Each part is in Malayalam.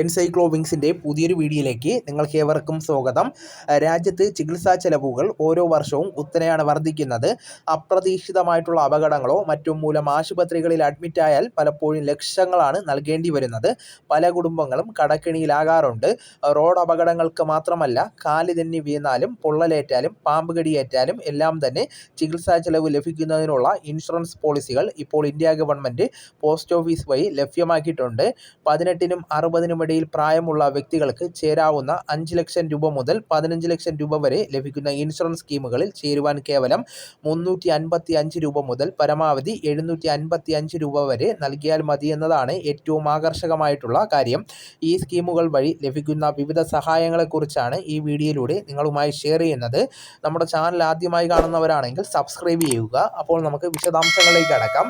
എൻസൈക്ലോവിങ്സിന്റെ പുതിയൊരു വീഡിയോയിലേക്ക് നിങ്ങൾക്ക് ഏവർക്കും സ്വാഗതം. രാജ്യത്ത് ചികിത്സാ ചെലവുകൾ ഓരോ വർഷവും കുത്തനെയാണ് വർദ്ധിക്കുന്നത്. അപ്രതീക്ഷിതമായിട്ടുള്ള അപകടങ്ങളോ മറ്റും മൂലം ആശുപത്രികളിൽ അഡ്മിറ്റായാൽ പലപ്പോഴും ലക്ഷങ്ങളാണ് നൽകേണ്ടി വരുന്നത്. പല കുടുംബങ്ങളും കടക്കിണിയിലാകാറുണ്ട്. റോഡ് അപകടങ്ങൾക്ക് മാത്രമല്ല കാൽ വീണാലും പൊള്ളലേറ്റാലും പാമ്പ് കടിയേറ്റാലും എല്ലാം തന്നെ ചികിത്സാ ചെലവ് ലഭിക്കുന്നതിനുള്ള ഇൻഷുറൻസ് പോളിസികൾ ഇപ്പോൾ ഇന്ത്യ ഗവൺമെന്റ് പോസ്റ്റ് ഓഫീസ് വഴി ലഭ്യമാക്കിയിട്ടുണ്ട്. പതിനെട്ടിനും അറുപതിനും ഇടയിൽ പ്രായമുള്ള വ്യക്തികൾക്ക് ചേരാവുന്ന അഞ്ച് ലക്ഷം രൂപ മുതൽ പതിനഞ്ച് ലക്ഷം രൂപ വരെ ലഭിക്കുന്ന ഇൻഷുറൻസ് സ്കീമുകളിൽ ചേരുവാൻ കേവലം മുന്നൂറ്റി അൻപത്തി അഞ്ച് രൂപ മുതൽ പരമാവധി എഴുന്നൂറ്റി അൻപത്തി അഞ്ച് രൂപ വരെ നൽകിയാൽ മതി എന്നതാണ് ഏറ്റവും ആകർഷകമായിട്ടുള്ള കാര്യം. ഈ സ്കീമുകൾ വഴി ലഭിക്കുന്ന വിവിധ സഹായങ്ങളെക്കുറിച്ചാണ് ഈ വീഡിയോയിലൂടെ നിങ്ങളുമായി ഷെയർ ചെയ്യുന്നത്. നമ്മുടെ ചാനൽ ആദ്യമായി കാണുന്നവരാണെങ്കിൽ സബ്സ്ക്രൈബ് ചെയ്യുക. അപ്പോൾ നമുക്ക് വിശദാംശങ്ങളിലേക്ക് അടക്കാം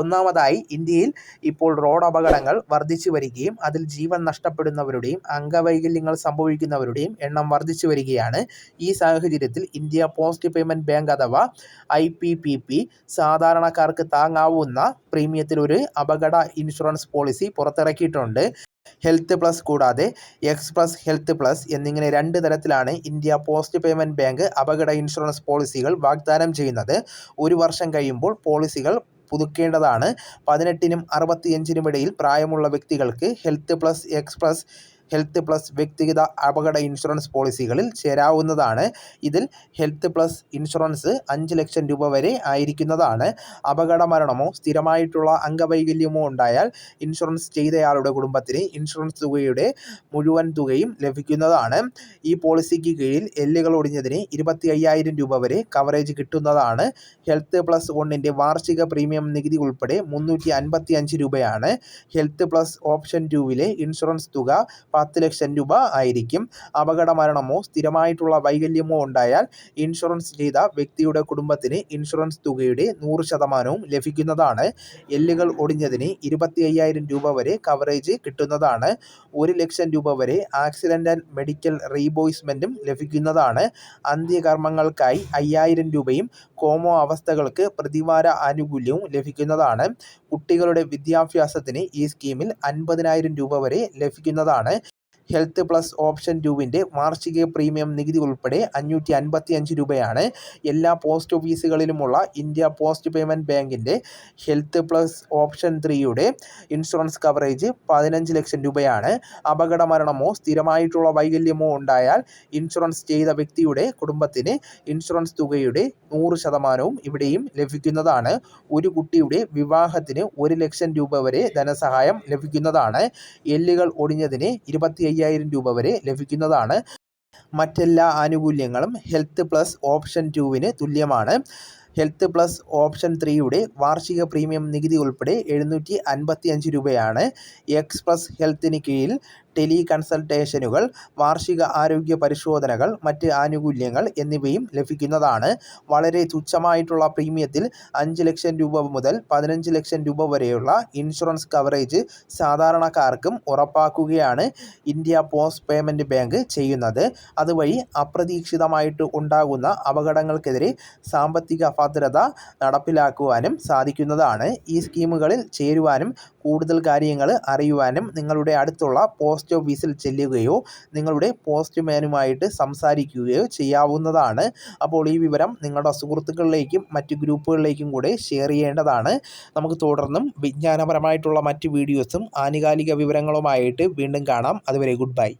ഒന്നാമതായി ഇന്ത്യയിൽ ഇപ്പോൾ റോഡ് അപകടങ്ങൾ വർദ്ധിച്ചു വരികയും അതിൽ ജീവൻ നഷ്ടപ്പെടുന്നവരുടെയും അംഗവൈകല്യങ്ങൾ സംഭവിക്കുന്നവരുടെയും എണ്ണം വർദ്ധിച്ചു വരികയാണ്. ഈ സാഹചര്യത്തിൽ ഇന്ത്യ പോസ്റ്റ് പേയ്മെന്റ് ബാങ്ക് അഥവാ ഐ പി പി പി സാധാരണക്കാർക്ക് താങ്ങാവുന്ന പ്രീമിയത്തിൽ ഒരു അപകട ഇൻഷുറൻസ് പോളിസി പുറത്തിറക്കിയിട്ടുണ്ട്. ഹെൽത്ത് പ്ലസ് കൂടാതെ എക്സ് പ്ലസ് ഹെൽത്ത് പ്ലസ് എന്നിങ്ങനെ രണ്ട് തരത്തിലാണ് ഇന്ത്യ പോസ്റ്റ് പേയ്മെന്റ് ബാങ്ക് അപകട ഇൻഷുറൻസ് പോളിസികൾ വാഗ്ദാനം ചെയ്യുന്നത്. ഒരു വർഷം കഴിയുമ്പോൾ പോളിസികൾ പുതുക്കേണ്ടതാണ്. പതിനെട്ടിനും അറുപത്തിയഞ്ചിനും ഇടയിൽ പ്രായമുള്ള വ്യക്തികൾക്ക് health plus X plus health plus വ്യക്തിഗത അപകട ഇൻഷുറൻസ് പോളിസികളിൽ ചേരാവുന്നതാണ്. ഇതിൽ ഹെൽത്ത് പ്ലസ് ഇൻഷുറൻസ് അഞ്ച് ലക്ഷം രൂപ വരെ ആയിരിക്കുന്നതാണ്. അപകട മരണമോ സ്ഥിരമായിട്ടുള്ള അംഗവൈകല്യമോ ഉണ്ടായാൽ ഇൻഷുറൻസ് ചെയ്തയാളുടെ കുടുംബത്തിന് ഇൻഷുറൻസ് തുകയുടെ മുഴുവൻ തുകയും ലഭിക്കുന്നതാണ്. ഈ പോളിസിക്ക് കീഴിൽ എല്ലുകൾ ഒടിഞ്ഞതിന് ഇരുപത്തി അയ്യായിരം രൂപ വരെ കവറേജ് കിട്ടുന്നതാണ്. ഹെൽത്ത് പ്ലസ് ഒന്നിന്റെ വാർഷിക പ്രീമിയം നികുതി ഉൾപ്പെടെ മുന്നൂറ്റി അൻപത്തി അഞ്ച് രൂപയാണ്. ഹെൽത്ത് പ്ലസ് ഓപ്ഷൻ ടൂവിലെ ഇൻഷുറൻസ് തുക പത്ത് ലക്ഷം രൂപ ആയിരിക്കും. അപകട മരണമോ സ്ഥിരമായിട്ടുള്ള വൈകല്യമോ ഉണ്ടായാൽ ഇൻഷുറൻസ് ചെയ്ത വ്യക്തിയുടെ കുടുംബത്തിന് ഇൻഷുറൻസ് തുകയുടെ നൂറ് ശതമാനവും ലഭിക്കുന്നതാണ്. എല്ലുകൾ ഒടിഞ്ഞതിന് ഇരുപത്തി അയ്യായിരം രൂപ വരെ കവറേജ് കിട്ടുന്നതാണ്. ഒരു ലക്ഷം രൂപ വരെ ആക്സിഡന്റൽ മെഡിക്കൽ റീബോയ്സ്മെന്റും ലഭിക്കുന്നതാണ്. അന്ത്യകർമ്മങ്ങൾക്കായി അയ്യായിരം രൂപയും കോമോ അവസ്ഥകൾക്ക് പ്രതിവാര ആനുകൂല്യവും ലഭിക്കുന്നതാണ്. കുട്ടികളുടെ വിദ്യാഭ്യാസത്തിന് ഈ സ്കീമിൽ അൻപതിനായിരം രൂപ വരെ ലഭിക്കുന്നതാണ്. ഹെൽത്ത് പ്ലസ് ഓപ്ഷൻ ടുവിന്റെ വാർഷിക പ്രീമിയം നികുതി ഉൾപ്പെടെ അഞ്ഞൂറ്റി അൻപത്തി അഞ്ച് രൂപയാണ് എല്ലാ പോസ്റ്റ് ഓഫീസുകളിലുമുള്ള ഇന്ത്യ പോസ്റ്റ് പേയ്മെന്റ് ബാങ്കിന്റെ ഹെൽത്ത് പ്ലസ് ഓപ്ഷൻ ത്രീയുടെ ഇൻഷുറൻസ് കവറേജ് പതിനഞ്ച് ലക്ഷം രൂപയാണ്. അപകട മരണമോ സ്ഥിരമായിട്ടുള്ള വൈകല്യമോ ഉണ്ടായാൽ ഇൻഷുറൻസ് ചെയ്ത വ്യക്തിയുടെ കുടുംബത്തിന് ഇൻഷുറൻസ് തുകയുടെ നൂറ് ശതമാനവും ഇവിടെയും ലഭിക്കുന്നതാണ്. ഒരു കുട്ടിയുടെ വിവാഹത്തിന് ഒരു ലക്ഷം രൂപ വരെ ധനസഹായം ലഭിക്കുന്നതാണ്. എല്ലുകൾ ഒടിഞ്ഞതിന് ഇരുപത്തി അയ്യായിരം രൂപ വരെ ലഭിക്കുന്നതാണ്. മറ്റെല്ലാ ആനുകൂല്യങ്ങളും ഹെൽത്ത് പ്ലസ് ഓപ്ഷൻ ടുവിന് തുല്യമാണ്. ഹെൽത്ത് പ്ലസ് ഓപ്ഷൻ ത്രീയുടെ വാർഷിക പ്രീമിയം നികുതി ഉൾപ്പെടെ എഴുന്നൂറ്റി അൻപത്തി അഞ്ച് രൂപയാണ് എക്സ് പ്ലസ് ഹെൽത്തിന് കീഴിൽ ടെലി കൺസൾട്ടേഷനുകൾ വാർഷിക ആരോഗ്യ പരിശോധനകൾ മറ്റ് ആനുകൂല്യങ്ങൾ എന്നിവയും ലഭിക്കുന്നതാണ്. വളരെ തുച്ഛമായിട്ടുള്ള പ്രീമിയത്തിൽ അഞ്ച് ലക്ഷം രൂപ മുതൽ പതിനഞ്ച് ലക്ഷം രൂപ വരെയുള്ള ഇൻഷുറൻസ് കവറേജ് സാധാരണക്കാർക്കും ഉറപ്പാക്കുകയാണ് ഇന്ത്യ പോസ്റ്റ് പേയ്മെന്റ് ബാങ്ക് ചെയ്യുന്നത്. അതുവഴി അപ്രതീക്ഷിതമായിട്ട് ഉണ്ടാകുന്ന അപകടങ്ങൾക്കെതിരെ സാമ്പത്തിക ഭദ്രത നടപ്പിലാക്കുവാനും സാധിക്കുന്നതാണ്. ഈ സ്കീമുകളിൽ ചേരുവാനും കൂടുതൽ കാര്യങ്ങൾ അറിയുവാനും നിങ്ങളുടെ അടുത്തുള്ള പോസ്റ്റ് ഓഫീസിൽ ചെല്ലുകയോ നിങ്ങളുടെ പോസ്റ്റ്മാനുമായിട്ട് സംസാരിക്കുകയോ ചെയ്യാവുന്നതാണ്. അപ്പോൾ ഈ വിവരം നിങ്ങളുടെ സുഹൃത്തുക്കളിലേക്കും മറ്റ് ഗ്രൂപ്പുകളിലേക്കും കൂടെ ഷെയർ ചെയ്യേണ്ടതാണ്. നമുക്ക് തുടർന്നും വിജ്ഞാനപരമായിട്ടുള്ള മറ്റ് വീഡിയോസും ആനുകാലിക വിവരങ്ങളുമായിട്ട് വീണ്ടും കാണാം. അതുവരെ ഗുഡ് ബൈ